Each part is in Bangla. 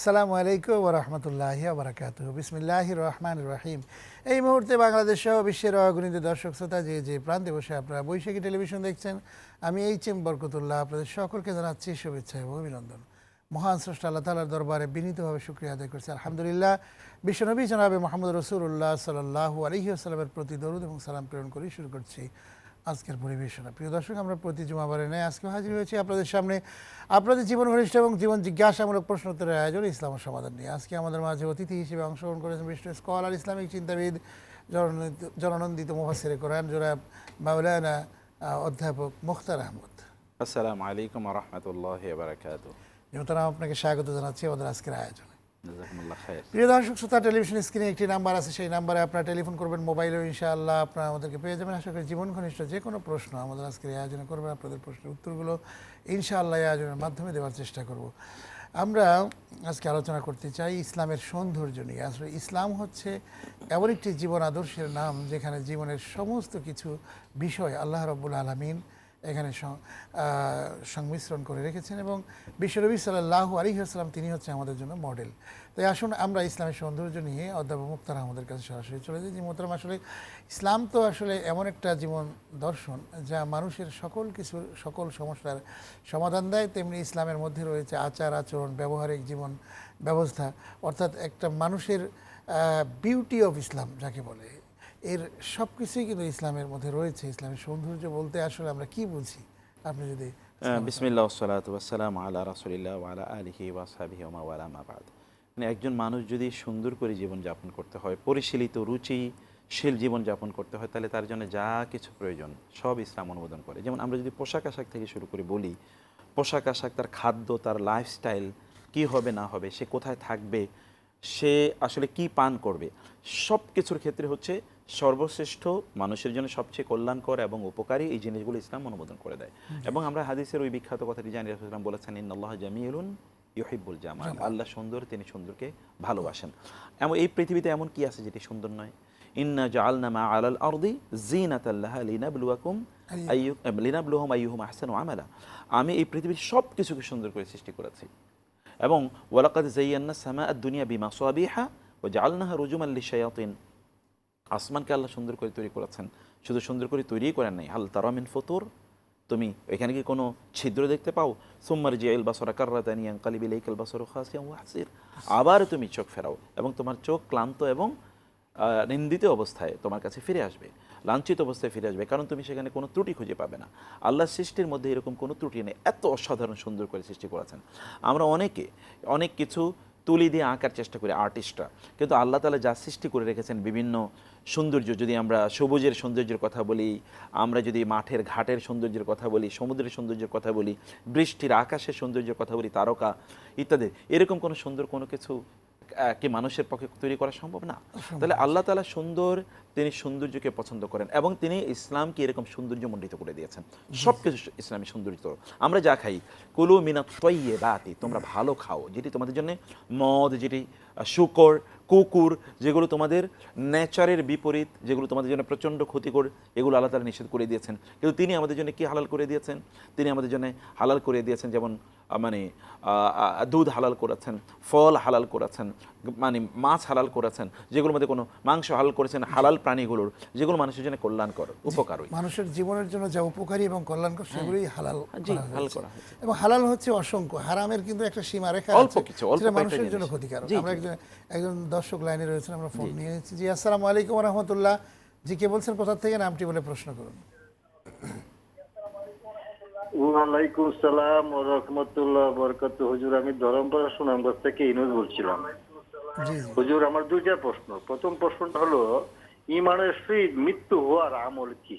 আসসালামু আলাইকুম রহমতুল্লাহ বারাকাত বিসমিল্লাহ রহমান রহিম। এই মুহূর্তে বাংলাদেশ সহ বিশ্বের অগণিত দর্শক, শ্রোতা যে যে প্রান্তে বসে আপনারা বৈশাখী টেলিভিশন দেখছেন, আমি এইচ এম বরকতুল্লাহ আপনাদের সকলকে জানাচ্ছি শুভেচ্ছা এবং অভিনন্দন। মহান স্রষ্টা আল্লাহ তালার দরবারে বিনীতভাবে শুক্রিয়া আদায় করছি। আলহামদুলিল্লাহ, বিশ্বনবী জনাবে মোহাম্মদ রসুল্লাহ সাল্লাহ আলহি আসসালামের প্রতি দরুদ এবং সালাম প্রেরণ করে শুরু করছি। আজকের পরিবেশনা। প্রিয় দর্শক আমরা প্রতি জুমাবারে নেয় আজকে হাজির হয়েছি আপনাদের সামনে। আপনাদের জীবন ঘনিষ্ঠ এবং জীবন জিজ্ঞাসামূলক প্রশ্ন উত্তরের আয়োজন ইসলাম সমাধান নিয়ে। আজকে আমাদের মাঝে অতিথি হিসেবে অংশগ্রহণ করেছেন বিশিষ্ট স্কলার ইসলামিক চিন্তাবিদ জননন্দিত জননন্দিত মুফাসির কোরআন জোরাব মাওলানা অধ্যাপক মুখতার আহমদ। আসসালামু আলাইকুম রহমতুল্লাহ বারাকাত যেমন আপনাকে স্বাগত জানাচ্ছি আমাদের আজকের আয়োজনে। প্রিয় দর্শক, শ্রোতা, টেলিভিশন স্ক্রিনে একটি নাম্বার আছে, সেই নাম্বারে আপনারা টেলিফোন করবেন, মোবাইলেও ইনশাআল্লাহ আপনারা আমাদেরকে পেয়ে যাবেন। আশা করি জীবন ঘনিষ্ঠ যে কোনো প্রশ্ন আমাদের আজকের এই আয়োজনে করবেন, আপনাদের প্রশ্নের উত্তরগুলো ইনশাআল্লাহ আয়োজনের মাধ্যমে দেওয়ার চেষ্টা করব। আমরা আজকে আলোচনা করতে চাই ইসলামের সৌন্দর্য নিয়ে। আসলে ইসলাম হচ্ছে এমন একটি জীবন আদর্শের নাম যেখানে জীবনের সমস্ত কিছু বিষয় আল্লাহ রব্বুল আলমিন এখানে সংমিশ্রণ করে রেখেছেন এবং বিশ্বনবী সাল্লাহ আলী আসসালাম তিনি হচ্ছে আমাদের জন্য মডেল তাই আসুন আমরা ইসলামের সৌন্দর্য নিয়ে অধ্যাপক মুক্তার আমাদের কাছে সরাসরি চলে যাই। যে মোহতারাম, আসলে ইসলাম তো আসলে এমন একটা জীবন দর্শন যা মানুষের সকল কিছু, সকল সমস্যার সমাধান দেয়। তেমনি ইসলামের মধ্যে রয়েছে আচার, আচরণ, ব্যবহারিক জীবন ব্যবস্থা। অর্থাৎ একটা মানুষের বিউটি অফ ইসলাম যাকে বলে। এর সব কিছুই কিন্তু ইসলামের মধ্যে রয়েছে। ইসলামের সৌন্দর্য বলতে আসলে আমরা কি বুঝি? আপনি যদি বিসমিল্লাহ সালাত ওয়াসালাম আলা রাসুলিল্লাহ আলা আলিহি ওয়াসাবিহি ওমা ওয়ালা মাবাদ মানে একজন মানুষ যদি সুন্দর করে জীবনযাপন করতে হয় পরিশীলিত রুচিশীল জীবনযাপন করতে হয় তাহলে তার জন্য যা কিছু প্রয়োজন সব ইসলাম অনুমোদন করে। যেমন আমরা যদি পোশাক আশাক থেকে শুরু করে বলি পোশাক আশাক তার খাদ্য তার লাইফস্টাইল কি হবে না হবে সে কোথায় থাকবে সে আসলে কি পান করবে সব কিছুর ক্ষেত্রে হচ্ছে সর্বশ্রেষ্ঠ মানুষের জন্য সবচেয়ে কল্যাণকর এবং উপকারী এই জিনিসগুলো ইসলাম অনুমোদন করে দেয়। এবং আমরা হাদিসের ওই বিখ্যাত কথাটি জানি রাসূলুল্লাহ বলেছেন ইন্নাল্লাহ জামিউলুন ইউহিব্বুল জামাল। আল্লাহ সুন্দর তিনি সুন্দরকে ভালোবাসেন। এমন এই পৃথিবীতে এমন কি আছে যেটি সুন্দর নয়? ইন্না জাআলনা মা আলাল আরদি জিনাতাল্লাহা লিনাবলুয়াকুম লিনাবলুহুম আইয়ুহুম আহসানু আমালা। আমি এই পৃথিবীর সব কিছুকে সুন্দর করে সৃষ্টি করেছি। এবং ওয়ালাকাদ জাইয়ান্না সামা দুনিয়া বিমা সোয়াবিহা ও জালনাহা রুজুমাল লিশায়াতিন। আসমানকে আল্লাহ সুন্দর করে তৈরি করেছেন। শুধু সুন্দর করে তৈরিই করেন নাই। হাল তারামিন ফতুর। তুমি এখানে কি কোনো ছিদ্র দেখতে পাও? সুম্মার জিয়াইল বাসরা কার্রাতানি আঙ্কালিবি লাইকাল বাসর খাসিয়া হাসির। আবার তুমি চোখ ফেরাও এবং তোমার চোখ ক্লান্ত এবং নিন্দিত অবস্থায় তোমার কাছে ফিরে আসবে। লাঞ্ছিত অবস্থায় ফিরে আসবে, কারণ তুমি সেখানে কোনো ত্রুটি খুঁজে পাবে না। আল্লাহ সৃষ্টির মধ্যে এরকম কোনো ত্রুটি নেই। এত অসাধারণ সুন্দর করে সৃষ্টি করেছেন। আমরা অনেকে, অনেক কিছু তুলি দিয়ে আঁকার চেষ্টা করি আর্টিস্টরা কিন্তু আল্লাহ তালা যা সৃষ্টি করে রেখেছেন বিভিন্ন সৌন্দর্য, যদি আমরা সবুজের সৌন্দর্যের কথা বলি, আমরা যদি মাঠের ঘাটের সৌন্দর্যের কথা বলি, সমুদ্রের সৌন্দর্যের কথা বলি, বৃষ্টির আকাশের সৌন্দর্যের কথা বলি, তারকা ইত্যাদি, এরকম কোনো সুন্দর কোনো কিছু কি মানুষের পক্ষে তৈরি করা সম্ভব? না। তাহলে আল্লাহ তালা সুন্দর তিনি সৌন্দর্যকে পছন্দ করেন এবং তিনি ইসলামকে এরকম সৌন্দর্য মণ্ডিত করে দিয়েছেন। সব কিছু ইসলামী সৌন্দর্য। আমরা যা খাই কুলু মিনা তৈয়ে বাতি তোমরা ভালো খাও যেটি তোমাদের জন্য মদ যেটি শুকর কুকুর যেগুলো তোমাদের নেচারের বিপরীত যেগুলো তোমাদের জন্য প্রচণ্ড ক্ষতিকর এগুলো আল্লাহ তালা নিষেধ করে দিয়েছেন। কিন্তু তিনি আমাদের জন্য কি হালাল করে দিয়েছেন? তিনি আমাদের জন্য হালাল করে দিয়েছেন যেমন মানে দুধ হালাল করেছেন ফল হালাল করেছেন মানে মাছ হালাল করেছেন যেগুলোর মধ্যে কোনো মাংস হালাল করেছেন হালাল প্রাণীগুলোর যেগুলো মানুষের জন্য কল্যাণকর উপকারই মানুষের জীবনের জন্য যা উপকারী এবং কল্যাণকর সেগুলোই হালাল হালাল করা এবং হালাল হচ্ছে অসংখ্য হারামের কিন্তু একটা সীমা রেখা অল্প কিছু, অল্প মানুষের জন্য। ক্ষতিকারক। আমরা একজন একজন দর্শক লাইনে রয়েছেন আমরা ফোন নিয়ে নিচ্ছি। জি আসসালামু আলাইকুম রহমতুল্লাহ। জি কে বলছেন কোথা থেকে নামটি বলে প্রশ্ন করুন। ওয়ালাইকুম সালাম ও রহমতুল্লাহ বরকত হুজুর আমি ধরমপাড়া সুনামগঞ্জ থেকে ইনুজ বলছিলাম। হুজুর আমার দুইটা প্রশ্ন। প্রথম প্রশ্নটা হলো ইমানের মৃত্যু হওয়ার আমল কি?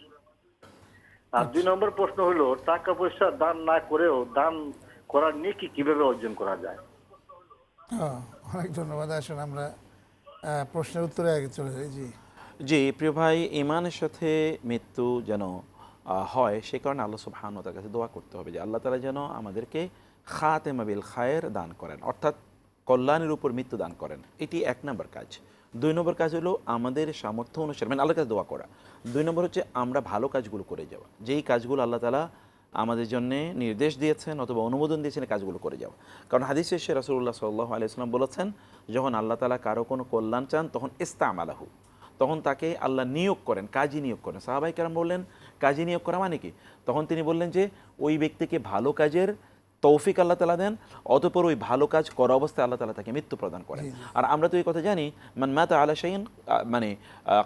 আর দুই নম্বর প্রশ্ন হলো টাকা পয়সা দান না করেও দান করার নেকি কীভাবে অর্জন করা যায়? হ্যাঁ, অনেক ধন্যবাদ। আসুন আমরা প্রশ্নের উত্তরে আগে চলে যাই, জি। জি, প্রিয় ভাই ইমানের সাথে মৃত্যু যেন হয়, সে কারণে আল্লাহ সুবহান তার কাছে দোয়া করতে হবে যে আল্লাহ তালা যেন আমাদেরকে খাতেমাবিল খায়ের দান করেন, অর্থাৎ কল্যাণের উপর মৃত্যু দান করেন। এটি এক নম্বর কাজ। দুই নম্বর কাজ হলো আমাদের সামর্থ্য অনুসারে মানে আল্লাহর কাছে দোয়া করা। দুই নম্বর হচ্ছে আমরা ভালো কাজগুলো করে যাওয়া। যেই কাজগুলো আল্লাহ তালা আমাদের জন্য নির্দেশ দিয়েছেন অথবা অনুমোদন দিয়েছেন কাজগুলো করে যাও। কারণ হাদিস শেষে রাসুল্লাহ সাল্লাহ আলাইসলাম বলেছেন যখন আল্লাহ তালা কারও কোনো কল্যাণ চান তখন ইস্তাম আলাহু তখন তাকে আল্লাহ নিয়োগ করেন কাজী নিয়োগ করেন। সাহাবাই কেরাম বললেন কাজী নিয়োগ করা মানে কি? তখন তিনি বললেন যে ওই ব্যক্তিকে ভালো কাজের তৌফিক আল্লাহ তালা দেন অতপর ওই ভালো কাজ করা অবস্থায় আল্লাহ তালা তাকে মৃত্যু প্রদান করেন। আর আমরা তো এই কথা জানি মান মাতা আলা শাইন মানে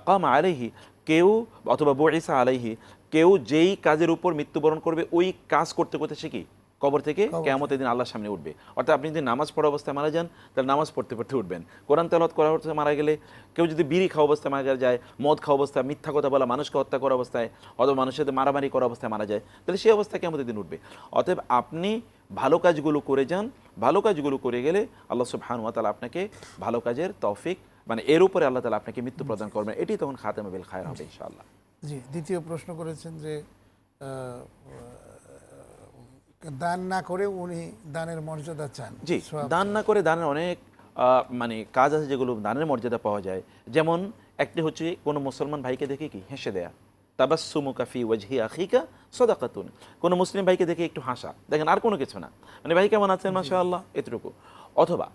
কাম আলাইহি কেউ অথবা বইসা আলাইহি কেউ যেই কাজের উপর মৃত্যুবরণ করবে ওই কাজ করতে করতে সে কি? কবর থেকে কেয়ামতের দিন আল্লাহর সামনে উঠবে। অর্থাৎ আপনি যদি নামাজ পড়া অবস্থায় মারা যান তাহলে নামাজ পড়তে পড়তে উঠবেন। কোরআন তেলত করা অবস্থায় মারা গেলে কেউ যদি বিড়ি খাওয়া অবস্থায় মারা যায় মদ খাওয়া অবস্থায় মিথ্যা কথা বলা মানুষকে হত্যা করা অবস্থায় অথবা মানুষের সাথে মারামারি করা অবস্থায় মারা যায় তাহলে সেই অবস্থায় কেমতের দিন উঠবে। অতএব আপনি ভালো কাজগুলো করে যান। ভালো কাজগুলো করে গেলে আল্লাহ সুবহানুয়া তালা আপনাকে ভালো কাজের তৌফিক মানে এর উপরে আল্লাহ তালা আপনাকে মৃত্যু প্রদান করবেন। এটি তখন খাতেমা বিল খায়ের হবে ইনশাআল্লাহ। জি দ্বিতীয় প্রশ্ন করেছেন যে দান না করে উনি দানের মর্যাদা চান। জি দান না করে দানের অনেক মানে কাজ আছে যেগুলো দানের মর্যাদা পাওয়া যায়। যেমন একটি হচ্ছে কোনো মুসলমান ভাইকে দেখে কি হেসে দেয়া। তাবাসুমু কাফি ওয়াজহি আখিকা সদাকাতুন। কোনো মুসলিম ভাইকে দেখে একটু হাসা। দেখেন আর কোনো কিছু না। মানে ভাই কেমন আছেন? মাশা আল্লাহ এতটুকু। অথবা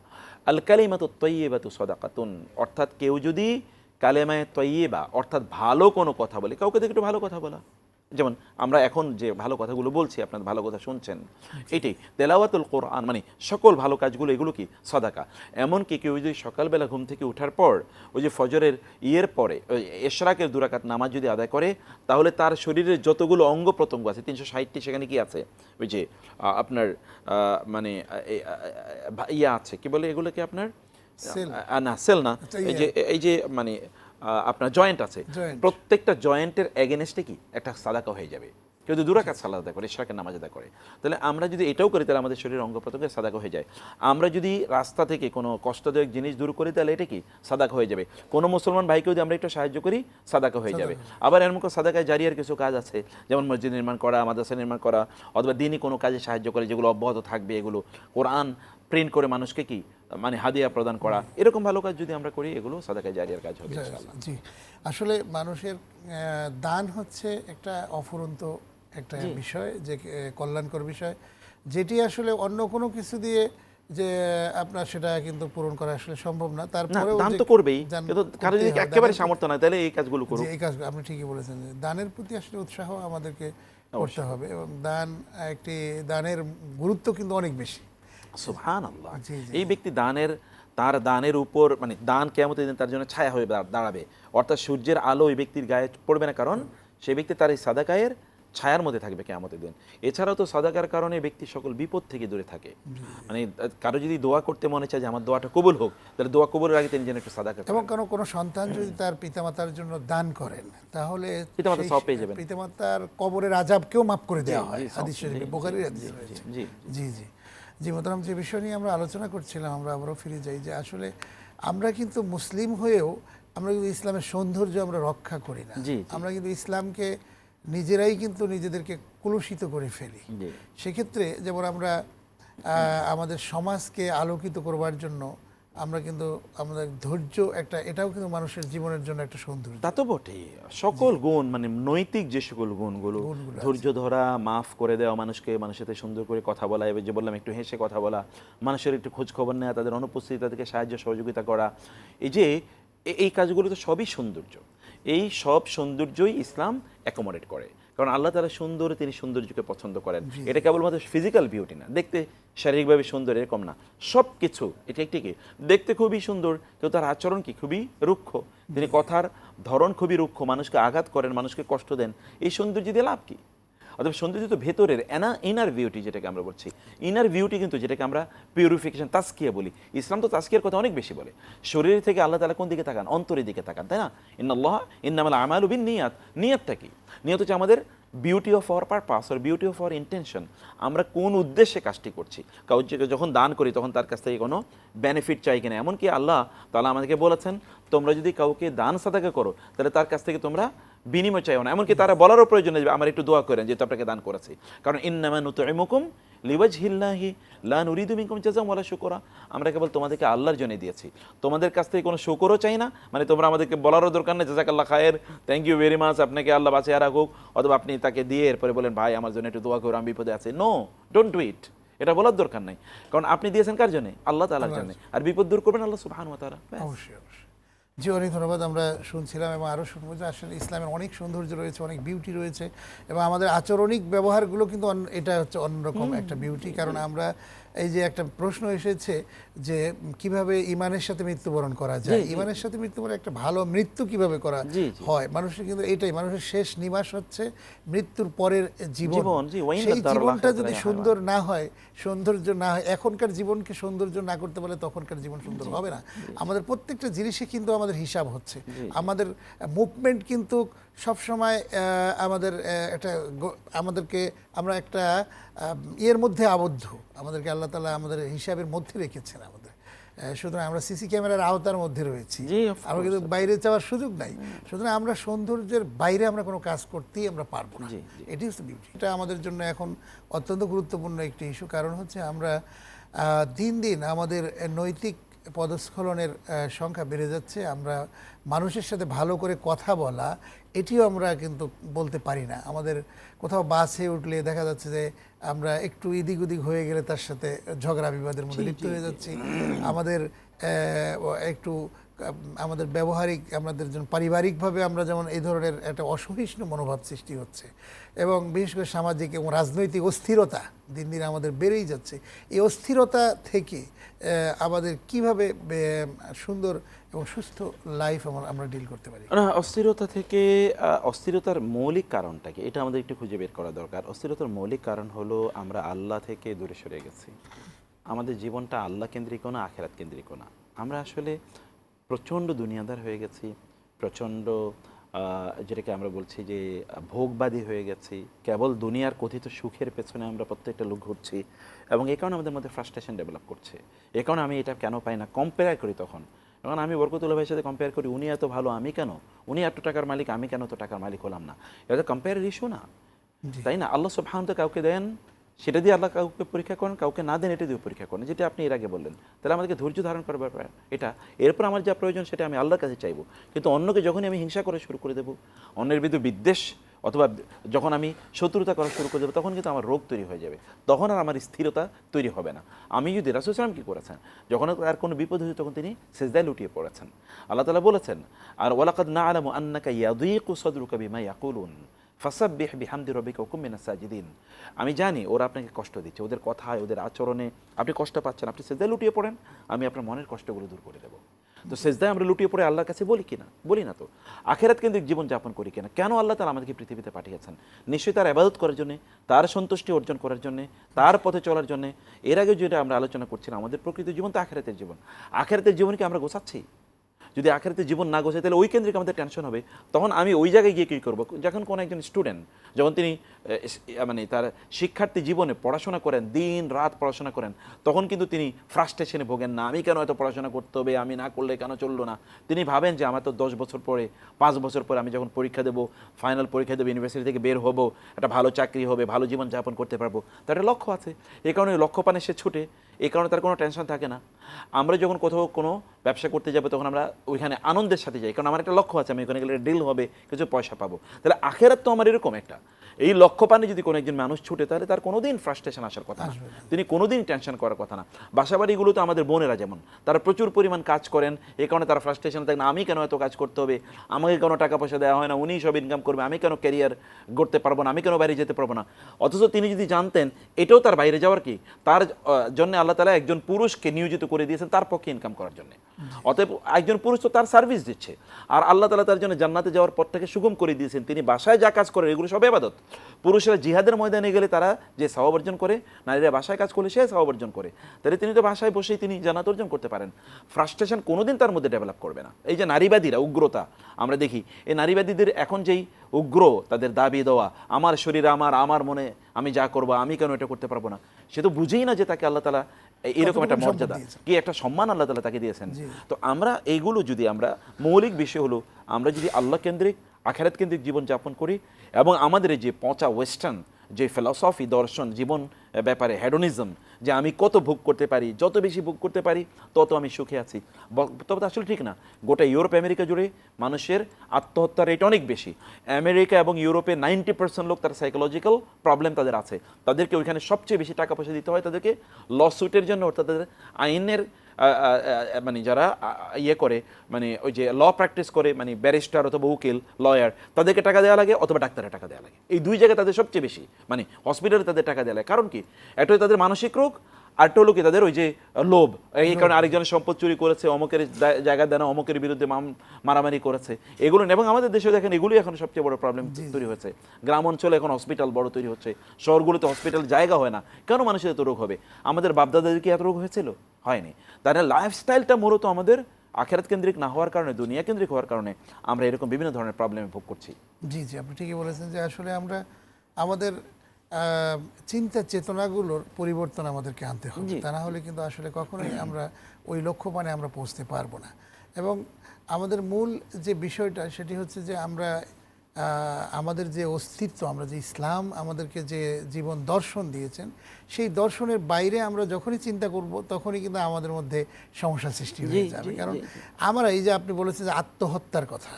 আল কালিমাতু তৈবাতু সদাকাতুন। অর্থাৎ কেউ যদি কালেমায় তৈবা অর্থাৎ ভালো কোনো কথা বলে কাউকে দেখে একটু ভালো কথা বলা। যেমন আমরা এখন যে ভালো কথাগুলো বলছি আপনার ভালো কথা শুনছেন এটাই তেলাওয়াতুল কোরআন মানে সকল ভালো কাজগুলো এগুলো কি? সদাকা। এমনকি কেউ যদি সকালবেলা ঘুম থেকে ওঠার পর ওই যে ফজরের ইয়ের পরে ওই এশরাকের দুরাকাত নামাজ যদি আদায় করে তাহলে তার শরীরের যতগুলো অঙ্গ প্রত্যঙ্গ আছে তিনশো ষাটটি সেখানে কি আছে? ওই যে আপনার মানে ইয়া আছে কি বলে এগুলোকে আপনার? না সেল না। আচ্ছা, এই যে এই যে মানে আপনার জয়েন্ট আছে প্রত্যেকটা জয়েন্টের এগেনস্টে কি? একটা সাদাকা হয়ে যাবে। কেউ যদি দুরাকাত সালাদ আদায় করে ইশরাকের নামাজ আদায় করে। তাহলে আমরা যদি এটাও করি তাহলে আমাদের শরীরের অঙ্গ প্রত্যঙ্গের সাদাকা হয়ে যায়। আমরা যদি রাস্তা থেকে কোনো কষ্টদায়ক জিনিস দূর করি তাহলে এটা কি? সাদাকা হয়ে যাবে। কোনো মুসলমান ভাইকে যদি আমরা একটু সাহায্য করি সাদাকা হয়ে যাবে। আবার এর মতো সাদাকায় জারিয়ার কিছু কাজ আছে যেমন মসজিদ নির্মাণ করা মাদ্রাসা নির্মাণ করা অথবা দিনই কোনো কাজে সাহায্য করে যেগুলো অব্যাহত থাকবে এগুলো কোরআন প্রিন্ট করে মানুষকে কি মানে হাদিয়া প্রদান করা এরকম ভালো কাজ যদি আমরা করি এগুলো সাদাকায় জারিয়ার কাজ হবে জি আসলে মানুষের দান হচ্ছে একটা অফুরন্ত একটা বিষয় যে কল্যাণকর বিষয় যেটি আসলে অন্য কোনো কিছু দিয়ে যে আপনার সেটা কিন্তু পূরণ করা আসলে সম্ভব না। না তারপরেও দান তো করবেই কিন্তু কারও যদি একেবারে সামর্থ্য নাই তাহলে এই কাজগুলো যে করুক। এই কাজ আপনি ঠিকই বলেছেন দানের প্রতি আসলে উৎসাহ আমাদেরকে করতে হবে এবং দান একটি দানের গুরুত্ব কিন্তু অনেক বেশি। সুবহান আল্লাহ। এই ব্যক্তি দানের তার দানের উপর মানে দান কেমন দিন তার জন্য ছায়া হয়ে দাঁড়াবে। অর্থাৎ সূর্যের আলো ওই ব্যক্তির গায়ে পড়বে না কারণ সেই ব্যক্তি তার এই সাদাকায়ের ছায়ার মধ্যে থাকবে কেমতের দিন। এছাড়াও তো সাদাকার কারণে ব্যক্তি সকল বিপদ থেকে দূরে থাকে। মানে কারও যদি দোয়া করতে মনে চায় যে আমার দোয়াটা কবুল হোক তাহলে দোয়া কবুলের আগে তিনি যেন একটু সাদাকা এবং কোনো কোনো সন্তান যদি তার পিতামাতার জন্য দান করেন তাহলে পিতামাতা সওয়াব পেয়ে যাবেন। পিতামাতার কবরের আজাবকেও মাফ করে দেওয়া হয়। হাদিস শরীফে বোখারির হাদিস জি, জি, জি। জি মোতারাম যে বিষয় নিয়ে আমরা আলোচনা করছিলাম আমরা আবারও ফিরে যাই যে আসলে আমরা কিন্তু মুসলিম হয়েও আমরা কিন্তু ইসলামের সৌন্দর্য আমরা রক্ষা করি না। আমরা কিন্তু ইসলামকে নিজেরাই কিন্তু নিজেদেরকে কলুষিত করে ফেলি। সেক্ষেত্রে যেমন আমরা আমাদের সমাজকে আলোকিত করবার জন্য আমরা কিন্তু আমাদের ধৈর্য একটা এটাও কিন্তু মানুষের জীবনের জন্য একটা সৌন্দর্য। তা তো বটেই। সকল গুণ মানে নৈতিক যে সকল গুণগুলো ধৈর্য ধরা মাফ করে দেওয়া মানুষকে মানুষের সাথে সুন্দর করে কথা বলা এবার যে বললাম একটু হেসে কথা বলা মানুষের একটু খোঁজ খবর নেওয়া তাদের অনুপস্থিতি তাদেরকে সাহায্য সহযোগিতা করা এই যে এই কাজগুলো তো সবই সৌন্দর্য। এই সব সৌন্দর্যই ইসলাম অ্যাকোমোডেট করে। কারণ আল্লাহ তালা সুন্দর তিনি সৌন্দর্যকে পছন্দ করেন। এটা কেবলমাত্র ফিজিক্যাল বিউটি না। দেখতে শারীরিকভাবে সুন্দর এরকম না। সব কিছু এটা একটি কি দেখতে খুবই সুন্দর কিন্তু তার আচরণ কি? খুবই রুক্ষ। তিনি কথার ধরন খুবই রুক্ষ। মানুষকে আঘাত করেন মানুষকে কষ্ট দেন। এই সৌন্দর্য দিয়ে লাভ কি? অথবা সৌন্দর্য ভেতরের এনা ইনার ভিউটি যেটাকে আমরা বলছি। ইনার ভিউটি কিন্তু যেটাকে আমরা পিউরিফিকেশন তাস্কিয়া বলি। ইসলাম তো তাস্কিয়ার কথা অনেক বেশি বলে। শরীর থেকে আল্লাহ তালা কোন দিকে তাকান? অন্তরের দিকে তাকান, তাই না? ইন্নাল্লাহ, ইন্নামাল আমাল বিন নিয়াত নিয়াতটা কি? নিয়ত হচ্ছে আমাদের বিউটি অফ আওয়ার পারপাস আর বিউটি অফ আওয়ার ইন্টেনশন আমরা কোন উদ্দেশ্যে কাজটি করছি? কাউকে যখন দান করি, তখন তার কাছ থেকে কোনো বেনিফিট চাই কিনা? এমনকি আল্লাহ তালা আমাদেরকে বলেছেন, তোমরা যদি কাউকে দান সাদাকা করো, তাহলে তার কাছ থেকে তোমরা বিনিময় চাইও না। এমনকি তারা বলারও প্রয়োজন নেই আমার একটু দোয়া করেন যেহেতু আপনাকে দান করেছি। কারণ ইন্নামা নুতুইমুকুম লিওয়াজহিল্লাহি লা নুরিদু মিনকুম জাযাম ওয়ালা শুকরা। আমরা কেবল তোমাদেরকে আল্লাহর জন্য দিয়েছি। তোমাদের কাছ থেকে কোনো শুকরও চাই না। মানে তোমরা আমাদেরকে বলারও দরকার নেই জাজাকাল্লাহ খায়ের থ্যাংক ইউ ভেরি মাচ আপনাকে আল্লাহ বাঁচিয়ে রাখুক। অথবা আপনি তাকে দিয়ে এরপরে বলেন ভাই আমার জন্য একটু দোয়া করো আমি বিপদে আছি। নো ডোন্ট ডু ইট এটা বলার দরকার নাই। কারণ আপনি দিয়েছেন কার জন্য? আল্লাহ তাআলার জন্য। আর বিপদ দূর করবেন আল্লাহ সুবহানাহু ওয়া তাআলা। অবশ্যই অবশ্যই। জি অনেক ধন্যবাদ। আমরা শুনছিলাম এবং আরও শুনব যে আসলে ইসলামের অনেক সৌন্দর্য রয়েছে অনেক বিউটি রয়েছে এবং আমাদের আচরণিক ব্যবহারগুলো কিন্তু এটা হচ্ছে অন্যরকম একটা বিউটি কারণ আমরা এই যে একটা প্রশ্ন এসেছে যে কীভাবে ইমানের সাথে মৃত্যুবরণ করা যায়? ইমানের সাথে মৃত্যুবরণ একটা ভালো মৃত্যু কীভাবে করা। হয়? মানুষের কিন্তু এটাই মানুষের শেষ নিবাস হচ্ছে মৃত্যুর পরের জীবন। জীবন, সেই জীবনটা যদি সুন্দর না হয় সৌন্দর্য না হয় এখনকার জীবনকে সৌন্দর্য না করতে পারলে তখনকার জীবন সুন্দর হবে না। আমাদের প্রত্যেকটা জিনিসে কিন্তু আমাদের হিসাব হচ্ছে। আমাদের মুভমেন্ট কিন্তু সবসময় আমাদের একটা আমাদেরকে আমরা একটা ইয়ের মধ্যে আবদ্ধ। আমাদেরকে আল্লাহ তালা আমাদের হিসাবের মধ্যে রেখেছেন আমাদের। সুতরাং আমরা সিসি ক্যামেরার আওতার মধ্যে রয়েছি। আমরা কিন্তু বাইরে যাওয়ার সুযোগ নাই। সুতরাং আমরা সৌন্দর্যের বাইরে আমরা কোনো কাজ করতেই আমরা পারব না। এটি হচ্ছে বিউটি এটা আমাদের জন্য এখন অত্যন্ত গুরুত্বপূর্ণ একটি ইস্যু কারণ হচ্ছে আমরা দিন দিন আমাদের নৈতিক পদস্খলনের সংখ্যা বেড়ে যাচ্ছে। আমরা মানুষের সাথে ভালো করে কথা বলা এটিও আমরা কিন্তু বলতে পারি না। আমাদের কোথাও বাসে উঠলে দেখা যাচ্ছে যে আমরা একটু এদিক ওদিক হয়ে গেলে তার সাথে ঝগড়া বিবাদের মধ্যে লিপ্ত হয়ে যাচ্ছি। আমাদের একটু আমাদের ব্যবহারিক, আমাদের জন্য পারিবারিকভাবে আমরা যেমন এই ধরনের একটা অসহিষ্ণু মনোভাব সৃষ্টি হচ্ছে এবং বিশেষ করে সামাজিক এবং রাজনৈতিক অস্থিরতা দিন দিন আমাদের বেড়েই যাচ্ছে। এই অস্থিরতা থেকে আমাদের কীভাবে সুন্দর এবং সুস্থ লাইফ আমরা ডিল করতে পারি? না, অস্থিরতা থেকে অস্থিরতার মৌলিক কারণটা কি? এটা আমাদের একটু খুঁজে বের করা দরকার। অস্থিরতার মৌলিক কারণ হলো আমরা আল্লাহ থেকে দূরে সরে গেছি। আমাদের জীবনটা আল্লাহ কেন্দ্রিকও না, আখেরাত কেন্দ্রিকও না। আমরা আসলে প্রচণ্ড দুনিয়াদার হয়ে গেছি প্রচণ্ড যেটাকে আমরা বলছি যে ভোগবাদী হয়ে গেছি। কেবল দুনিয়ার কথিত সুখের পেছনে আমরা প্রত্যেকটা লোক ঘুরছি এবং এই কারণে আমাদের মধ্যে ফ্রাস্ট্রেশন ডেভেলপ করছে। এ কারণে আমি এটা কেন পাই না? কম্পেয়ার করি তখন। এখন আমি বরকতুল্লাহ ভাইয়ের সাথে কম্পেয়ার করি উনি এত ভালো আমি কেন? উনি এত টাকার মালিক আমি কেন তো টাকার মালিক হলাম না? এটা কম্পেয়ারের ইস্যু না। তাই না? আল্লাহ সুবহান তো কাউকে দেন সেটা দিয়ে আল্লাহ কাউকে পরীক্ষা করেন, কাউকে না দেন এটা দিয়ে পরীক্ষা করেন। যেটা আপনি এর আগে বললেন। তাহলে আমাদেরকে ধৈর্য ধারণ করার ব্যাপার এটা। এরপর আমার যা প্রয়োজন সেটা আমি আল্লাহর কাছে চাইব। কিন্তু অন্যকে যখনই আমি হিংসা করে শুরু করে দেবো, অন্যের বিরুদ্ধে বিদ্বেষ অথবা যখন আমি শত্রুতা করা শুরু করে দেবো, তখন কিন্তু আমার রোগ তৈরি হয়ে যাবে। তখন আর আমার স্থিরতা তৈরি হবে না। আমি যদি রাসুলাম কী করেছেন, যখন আর কোনো বিপদ হয়েছে তখন তিনি সেজদায় লুটিয়ে পড়েছেন। আল্লাহ তালা বলেছেন, আর ওয়ালাকাদ না আলামু আন্নাকা ইয়াদুইকু সদরুকা বিমা ইয়াকুলুন। ফাসাব্বিহ বিহামদি কুম মিনাস সাজিদিন। আমি জানি ওরা আপনাকে কষ্ট দিচ্ছে, ওদের কথায়, ওদের আচরণে। আপনি কষ্ট পাচ্ছেন, আপনি সেজদায় লুটিয়ে পড়েন, আমি আপনার মনের কষ্টগুলো দূর করে দেবো। তো সেজদায় আমরা লুটিয়ে পড়ে আল্লাহর কাছে বলি কিনা? বলি না তো। আখেরাত কেন্দ্রিক জীবনযাপন করি কিনা? কেন আল্লাহ তালা আমাদেরকে পৃথিবীতে পাঠিয়েছেন? নিশ্চয়ই তার আবাদত করার জন্য, তার সন্তুষ্টি অর্জন করার জন্য, তার পথে চলার জন্য। এর আগে যেটা আমরা আলোচনা করছিলাম, আমাদের প্রকৃত জীবন তো আখেরাতের জীবন। আখেরাতের জীবনকে আমরা গোছাচ্ছি? যদি আখেরাতে জীবন না গোছাই তাহলে ওই কেন্দ্রিক আমাদের টেনশন হবে। তখন আমি ওই জায়গায় গিয়ে কী করব? যখন কোনো একজন স্টুডেন্ট যখন তিনি মানে তার শিক্ষার্থী জীবনে পড়াশোনা করেন, দিন রাত পড়াশোনা করেন, তখন কিন্তু তিনি ফ্রাস্ট্রেশনে ভোগেন না। আমি কেন এত পড়াশোনা করতে হবে? আমি না করলে কেন চলল না? তিনি ভাবেন যে, আমার তো দশ বছর পরে, পাঁচ বছর পরে আমি যখন পরীক্ষা দেবো ফাইনাল পরীক্ষা দেবো ইউনিভার্সিটি থেকে বের হব, একটা ভালো চাকরি হবে, ভালো জীবন যাপন করতে পারব। তার একটা লক্ষ্য আছে। এই কারণে লক্ষ্য পানে সে ছুটে। এই কারণে তার কোনো টেনশন থাকে না। আমরা যখন কোথাও কোনো ব্যবসা করতে যাব, তখন আমরা ওইখানে আনন্দের সাথে যাই। কারণ আমার একটা লক্ষ্য আছে, আমি ওখানে গেলে ডিল হবে, কিছু পয়সা পাবো। তাহলে আখেরাত তো আমার এরকম একটা। এই লক্ষ্য পানে যদি কোনো একজন মানুষ ছুটে তাহলে তার কোনোদিন ফ্রাস্ট্রেশন আসার কথা না। তিনি কোনোদিন টেনশন করার কথা না। বাসাবাড়িগুলো তো আমাদের বোনেরা যেমন তারা প্রচুর পরিমাণ কাজ করেন এই কারণে তারা ফ্রাস্ট্রেশন থাকে না আমি কেন এত কাজ করতে হবে? আমাকে কেন টাকা পয়সা দেওয়া হয় না? উনি সব ইনকাম করবে আমি কেন ক্যারিয়ার গড়তে পারব না? আমি কেন বাইরে যেতে পারব না? অথচ তিনি যদি জানতেন এটাও তার বাইরে যাওয়ার কি? তার জন্য আল্লাহ তালা একজন পুরুষকে নিয়োজিত করে দিয়েছেন তার পক্ষে ইনকাম করার জন্য। অতএব একজন পুরুষ তো তার সার্ভিস দিচ্ছে। আর আল্লাহ তালা তার জন্য জান্নাতে যাওয়ার পথটাকে সুগম করে দিয়েছেন। তিনি বাসায় যা কাজ করেন এগুলো সব এবাদত। পুরুষেরা জিহাদের ময়দানে গেলে তারা যে সওয়াব অর্জন করে নারীরা বাসায় কাজ করলে সে সওয়াব অর্জন করে। তাহলে তিনি তো বাসায় বসেই তিনি জানাত অর্জন করতে পারেন। ফ্রাস্ট্রেশন কোনোদিন তার মধ্যে ডেভেলপ করবে না। এই যে নারীবাদীরা উগ্রতা আমরা দেখি এই নারীবাদীদের এখন যেই উগ্র তাদের দাবি দেওয়া আমার শরীর আমার আমার মনে আমি যা করব আমি কেন এটা করতে পারব না? সে তো বুঝেই না যে তাকে আল্লাহ তালা এরকম একটা মর্যাদা। কি একটা সম্মান আল্লাহ তালা তাকে দিয়েছেন? তো আমরা এইগুলো যদি আমরা মৌলিক বিষয় হলো আমরা যদি আল্লাহ কেন্দ্রিক আখেরাত কেন্দ্রিক জীবনযাপন করি এবং আমাদের যে পচা ওয়েস্টার্ন যে ফিলসফি দর্শন, জীবন ব্যাপারে হেডোনিজম যে আমি কত ভোগ করতে পারি, যত বেশি ভোগ করতে পারি, তত আমি সুখে আছি। তবে আসলে ঠিক না। গোটা ইউরোপ, আমেরিকা জুড়ে মানুষের আত্মহত্যার রেট অনেক বেশি। আমেরিকা এবং ইউরোপে নাইনটি পার্সেন্ট লোক তার সাইকোলজিক্যাল প্রবলেম তাদের আছে। তাদেরকে ওইখানে সবচেয়ে বেশি টাকা পয়সা দিতে হয়, তাদেরকে লসুটের জন্য, অর্থাৎ তাদের আইনের মানে যারা ইয়ে করে মানে ওই যে ল প্র্যাকটিস করে মানে ব্যারিস্টার অথবা উকিল লয়ার তাদেরকে টাকা দেওয়া লাগে অথবা ডাক্তারের টাকা দেওয়া লাগে। এই দুই জায়গায় তাদের সবচেয়ে বেশি মানে হসপিটালে তাদের টাকা দেওয়া লাগে। কারণ কি? একটা তাদের মানসিক রোগ আরেকটা হলো কি তাদের ওই যে লোভ। এই কারণে আরেকজনের সম্পদ চুরি করেছে অমকের জায়গা দেনা অমকের বিরুদ্ধে মারামারি করেছে। এগুলো এবং আমাদের দেশে দেখেন এগুলোই এখন সবচেয়ে বড় প্রবলেম তৈরি হয়েছে। গ্রাম অঞ্চলে এখন হসপিটাল বড় তৈরি হচ্ছে। শহরগুলোতে হসপিটাল জায়গা হয় না। কেন মানুষের এত রোগ হবে? আমাদের বাপদাদাদের কি এত রোগ হয়েছিল? হয়নি। তাহলে লাইফস্টাইলটা মূলত আমাদের আখেরাত কেন্দ্রিক না হওয়ার কারণে দুনিয়া কেন্দ্রিক হওয়ার কারণে আমরা এরকম বিভিন্ন ধরনের প্রবলেমে ভোগ করছি। জি জি আপনি ঠিকই বলেছেন যে আসলে আমরা আমাদের চিন্তা চেতনাগুলোর পরিবর্তন আমাদেরকে আনতে হবে। তা না হলে কিন্তু আসলে কখনোই আমরা ওই লক্ষ্য লক্ষ্যমানে আমরা পৌঁছতে পারব না। এবং আমাদের মূল যে বিষয়টা সেটি হচ্ছে যে আমরা আমাদের যে অস্তিত্ব আমরা যে ইসলাম আমাদেরকে যে জীবন দর্শন দিয়েছেন সেই দর্শনের বাইরে আমরা যখনই চিন্তা করব তখনই কিন্তু আমাদের মধ্যে সমস্যা সৃষ্টি হয়ে যাবে। কারণ আমরা এই যে আপনি বলেছেন যে আত্মহত্যার কথা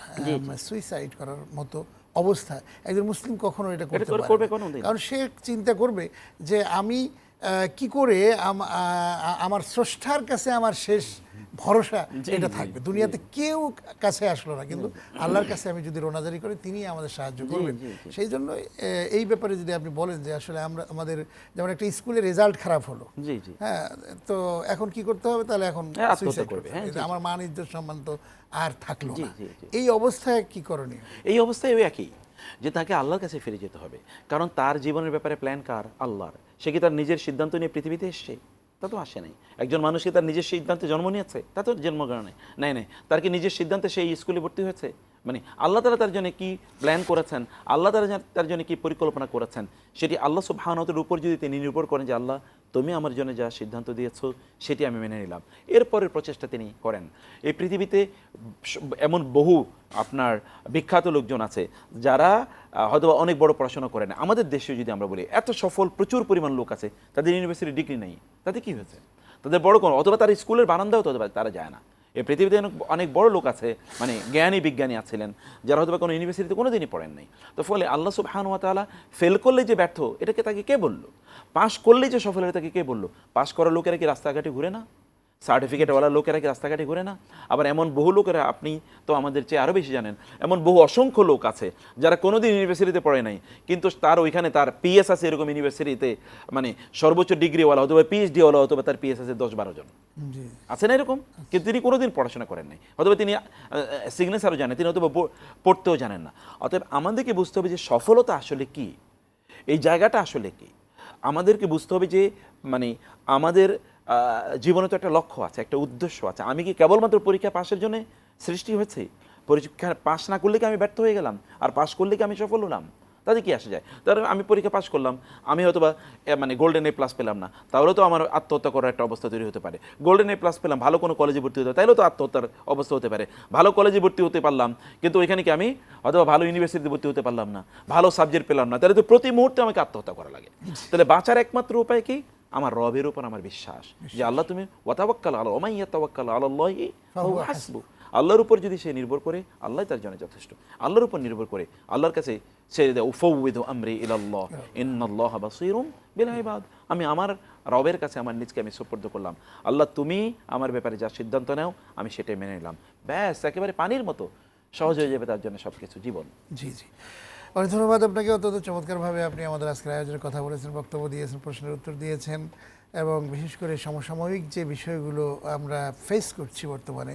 সুইসাইড করার মতো অবস্থা একজন মুসলিম কখনো এটা করতে পারে। কারণ সে চিন্তা করবে যে আমি কি করে আমার স্রষ্টার কাছে আমার শেষ ভরসা এটা থাকবে। দুনিয়াতে কেউ কাছে আসলো না। কিন্তু আল্লাহর কাছে আমি যদি রোনাজারি করি তিনি আমাদের সাহায্য করবেন। সেই জন্য এই ব্যাপারে যদি আপনি বলেন যে আসলে আমরা আমাদের যেমন একটা স্কুলের রেজাল্ট খারাপ হলো। হ্যাঁ তো এখন কি করতে হবে? তাহলে এখন হ্যাঁ, করবে, হ্যাঁ, আমার মান ইজ্জত সম্মান তো আর থাকল না। এই অবস্থায় কি করণীয়? এই অবস্থায় ওই একই। যে তাকে আল্লাহর কাছে ফিরে যেতে হবে। কারণ তার জীবনের ব্যাপারে প্ল্যান কার? আল্লাহর। সে কি তার নিজের সিদ্ধান্ত নিয়ে পৃথিবীতে এসছে? তা তো আসে নাই। একজন মানুষ কি তার নিজের সিদ্ধান্তে জন্ম নিয়েছে? তা তো জন্মগ্রহণ নেই। নাই নাই। তার কি নিজের সিদ্ধান্তে সেই স্কুলে ভর্তি হয়েছে? মানে আল্লাহ তালা তার জন্য কি প্ল্যান করেছেন? আল্লাহ তালা তার জন্য কি পরিকল্পনা করেছেন? সেটি আল্লাহ সুবহানতের উপর যদি তিনি নির্ভর করেন যে আল্লাহ তুমি আমার জন্য যা সিদ্ধান্ত দিয়েছ, সেটি আমি মেনে নিলাম। এরপরের প্রচেষ্টা তিনি করেন। এই পৃথিবীতে এমন বহু আপনার বিখ্যাত লোকজন আছে, যারা হয়তো অনেক বড় পড়াশোনা করেন। আমাদের দেশেও যদি আমরা বলি, এত সফল, প্রচুর পরিমাণ লোক আছে, তাদের ইউনিভার্সিটি ডিগ্রি নেই। তাতে কি হয়েছে? তাদের বড় কোনো, অথবা তার স্কুলের বারান্দাও তো তারা যায় না। এই পৃথিবীতে অনেক- বড় লোক আছে মানে জ্ঞানী বিজ্ঞানী আছিলেন, যারা হয়তো কোনো ইউনিভার্সিটিতে কোনো দিনই পড়েন নাই। তো ফলে আল্লাহ সব ওয়া তাআলা ফেল করলে যে ব্যর্থ, এটাকে তাকে কে বলল? পাশ করলেই যে সফল তাকে কে বলল? পাশ করা লোকেরা কি রাস্তাঘাটে ঘুরে না? সার্টিফিকেটওয়ালা লোকেরা কি রাস্তাঘাটে ঘুরে না? আবার এমন বহু লোকেরা আপনি তো আমাদের চেয়ে আরও বেশি জানেন এমন বহু অসংখ্য লোক আছে যারা কোনোদিন ইউনিভার্সিটিতে পড়ে নাই কিন্তু তার ওইখানে তার পিএস আছে এরকম ইউনিভার্সিটিতে মানে সর্বোচ্চ ডিগ্রিওয়ালা হতো অথবা পিএইচডিওয়ালা অথবা তার পিএস আছে দশ বারো জন। আছে না এরকম? কিন্তু তিনি কোনোদিন পড়াশোনা করেন নাই। অথবা তিনি সিগনেচারও জানেন তিনি অথবা ব- পড়তেও জানেন না। অতএব আমাদেরকে বুঝতে হবে যে সফলতা আসলে কি? এই জায়গাটা আসলে কি? আমাদেরকে বুঝতে হবে যে মানে আমাদের জীবনে তো একটা লক্ষ্য আছে, একটা উদ্দেশ্য আছে। আমি কি কেবলমাত্র পরীক্ষা পাশের জন্য সৃষ্টি হয়েছে? পরীক্ষা পাশ না করলে কি আমি ব্যর্থ হয়ে গেলাম? আর পাশ করলে কি আমি সফল হলাম? তাতে কি আসে যায়? তার আমি পরীক্ষা পাশ করলাম, আমি হয়তো বা মানে গোল্ডেন এ প্লাস পেলাম না, তাহলে তো আমার আত্মহত্যা করার একটা অবস্থা তৈরি হতে পারে। গোল্ডেন এ প্লাস পেলাম, ভালো কোনো কলেজে ভর্তি হতে তাইলেও তো আত্মহত্যার অবস্থা হতে পারে। ভালো কলেজে ভর্তি হতে পারলাম, কিন্তু ওইখানে কি আমি অথবা ভালো ইউনিভার্সিটিতে ভর্তি হতে পারলাম না, ভালো সাবজেক্ট পেলাম না, তাহলে তো প্রতি মুহূর্তে আমাকে আত্মহত্যা করা লাগে। তাহলে বাঁচার একমাত্র উপায় কি? আমার রবের উপর আমার বিশ্বাস। যে আল্লাহ তুমি ওয়াতাবাক্কাল আল্লাহ ওমাইয়া তাওয়াক্কাল আল্লাহি হাসবু। আল্লাহর উপর যদি সে নির্ভর করে আল্লাহ তার জন্য যথেষ্ট। আল্লাহর উপর নির্ভর করে আল্লাহর কাছে আমরি ইলাল্লাহ ইন্নাল্লাহ বাসীরুম বিল আমি আমার রবের কাছে আমার নিজকে আমি সুপর্দ করলাম। আল্লাহ তুমি আমার ব্যাপারে যা সিদ্ধান্ত নাও আমি সেটাই মেনে নিলাম। ব্যাস একেবারে পানির মতো সহজ হয়ে যাবে তার জন্য সবকিছু জীবন। জি জি। অনেক ধন্যবাদ আপনাকে। অত্যন্ত চমৎকারভাবে আপনি আমাদের আজকের আয়োজনে কথা বলেছেন, বক্তব্য দিয়েছেন, প্রশ্নের উত্তর দিয়েছেন এবং বিশেষ করে সমসাময়িক যে বিষয়গুলো আমরা ফেস করছি বর্তমানে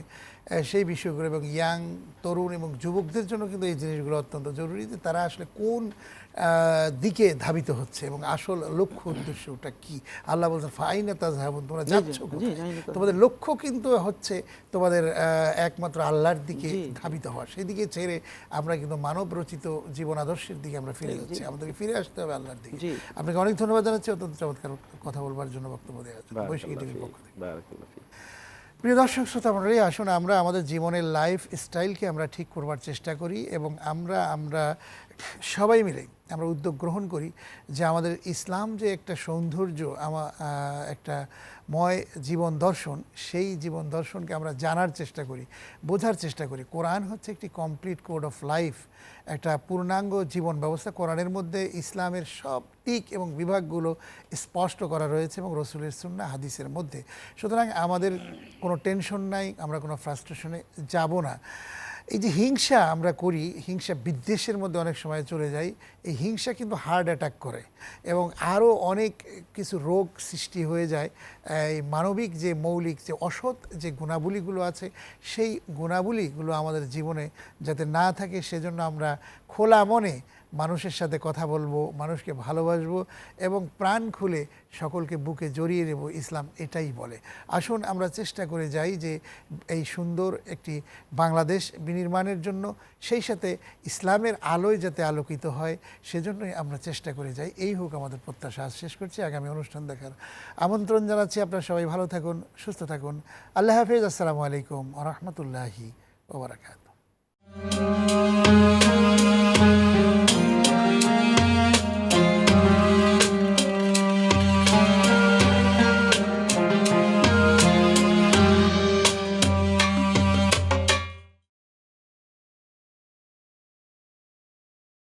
সেই বিষয়গুলো এবং ইয়াং তরুণ এবং যুবকদের জন্য কিন্তু এই জিনিসগুলো অত্যন্ত জরুরি যে তারা আসলে কোন দিকে ধাবিত হচ্ছে এবং আসল লক্ষ্য উদ্দেশ্যটা কি? আল্লাহ বলছেন ফাইনা তাজহাবুন তোমরা যাচ্ছ। তোমাদের লক্ষ্য কিন্তু হচ্ছে তোমাদের আহ, একমাত্র আল্লাহর দিকে ধাবিত হওয়া। সেদিকে ছেড়ে আমরা কিন্তু মানব রচিত জীবন আদর্শের দিকে আমরা ফিরে যাচ্ছি। আমাদেরকে ফিরে আসতে হবে আল্লাহর দিকে। আপনাকে অনেক ধন্যবাদ জানাচ্ছি। অত্যন্ত চমৎকার কথা বলবার জন্য বক্তব্য দেওয়া জন্য। বৈশাখী টিভির পক্ষ থেকে। প্রিয় দর্শক, শ্রোতা মন্ডলী আসুন আমরা আমাদের জীবনের লাইফ স্টাইলকে আমরা ঠিক করবার চেষ্টা করি এবং আমরা আমরা সবাই মিলে আমরা উদ্যোগ গ্রহণ করি যে আমাদের ইসলাম যে একটা সৌন্দর্য আমা আহ, একটা ময় জীবন দর্শন সেই জীবন দর্শনকে আমরা জানার চেষ্টা করি বোঝার চেষ্টা করি। কোরআন হচ্ছে একটি কমপ্লিট কোড অফ লাইফ একটা পূর্ণাঙ্গ জীবন ব্যবস্থা। কোরআনের মধ্যে ইসলামের সব দিক এবং বিভাগগুলো স্পষ্ট করা রয়েছে এবং রসুলের সুন্না হাদিসের মধ্যে। সুতরাং আমাদের কোনো টেনশন নাই আমরা কোনো ফ্রাস্ট্রেশনে যাব না। এই যে হিংসা আমরা করি, হিংসা বিদ্বেষের মধ্যে অনেক সময় চলে যাই, এই হিংসা কিন্তু হার্ট অ্যাটাক করে এবং আরও অনেক কিছু রোগ সৃষ্টি হয়ে যায়। এই মানবিক যে মৌলিক যে অসৎ যে গুণাবলীগুলো আছে, সেই গুণাবলীগুলো আমাদের জীবনে যাতে না থাকে, সেজন্য আমরা খোলা মনে মানুষের সাথে কথা বলব, মানুষকে ভালোবাসবো এবং প্রাণ খুলে সকলকে বুকে জড়িয়ে নেব, ইসলাম এটাই বলে। আসুন আমরা চেষ্টা করে যাই যে এই সুন্দর একটি বাংলাদেশ বিনির্মাণের জন্য, সেই সাথে ইসলামের আলোয় যাতে আলোকিত হয়, সেজন্যই আমরা চেষ্টা করে যাই। এই হোক আমাদের প্রত্যাশা। শেষ করছি, আগামী অনুষ্ঠান দেখার আমন্ত্রণ জানাচ্ছি। আপনারা সবাই ভালো থাকুন, সুস্থ থাকুন। আল্লাহ হাফিজ। আসসালামু আলাইকুম রহমতুল্লাহি ওবরাকাত